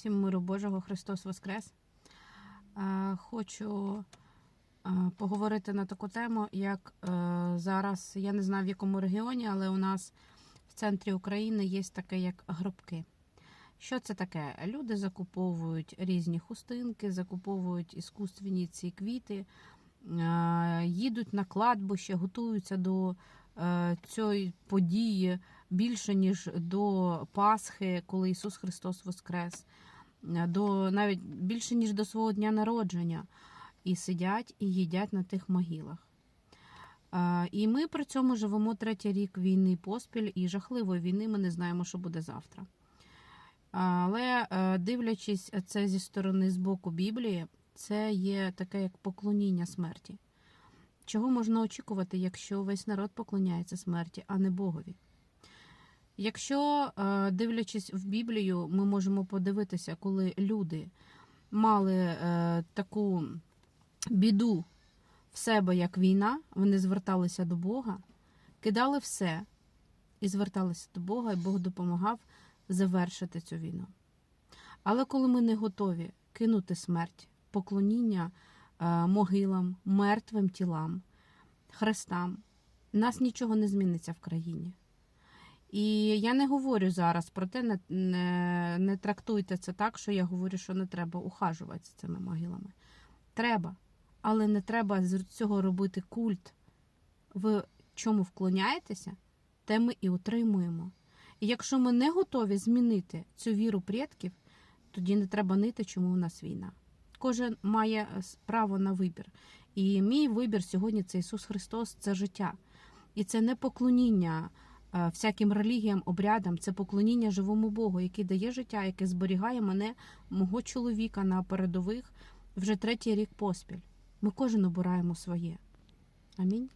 Всім миру Божого, Христос Воскрес. Е, Хочу е, поговорити на таку тему, як е, зараз, я не знаю в якому регіоні, але у нас в центрі України є таке, як гробки. Що це таке? Люди закуповують різні хустинки, закуповують іскусственні ці квіти, їдуть на кладбище, готуються до цієї події більше, ніж до Пасхи, коли Ісус Христос Воскрес, до навіть більше, ніж до свого дня народження, і сидять і їдять на тих могилах. Е, І ми при цьому живемо третій рік війни поспіль і жахливої війни. Ми не знаємо, що буде завтра. Але е, дивлячись це зі сторони з боку Біблії, це є таке як поклоніння смерті. Чого можна очікувати, якщо весь народ поклоняється смерті, а не Богові? Якщо, е, дивлячись в Біблію, ми можемо подивитися, коли люди мали е, таку біду в себе, як війна, вони зверталися до Бога, кидали все і зверталися до Бога, і Бог допомагав завершити цю війну. Але коли ми не готові кинути смерть, поклоніння е, могилам, мертвим тілам, хрестам, нас нічого не зміниться в країні. І я не говорю зараз про те, не, не, не трактуйте це так, що я говорю, що не треба ухажувати з цими могилами. Треба, але не треба з цього робити культ. Ви чому вклоняєтеся, те ми і утримуємо. І якщо ми не готові змінити цю віру предків, тоді не треба нити, чому у нас війна. Кожен має право на вибір. І мій вибір сьогодні це Ісус Христос, це життя. І це не поклоніння всяким релігіям, обрядам, це поклоніння живому Богу, який дає життя, яке зберігає мене, мого чоловіка на передових вже третій рік поспіль. Ми кожен обираємо своє. Амінь.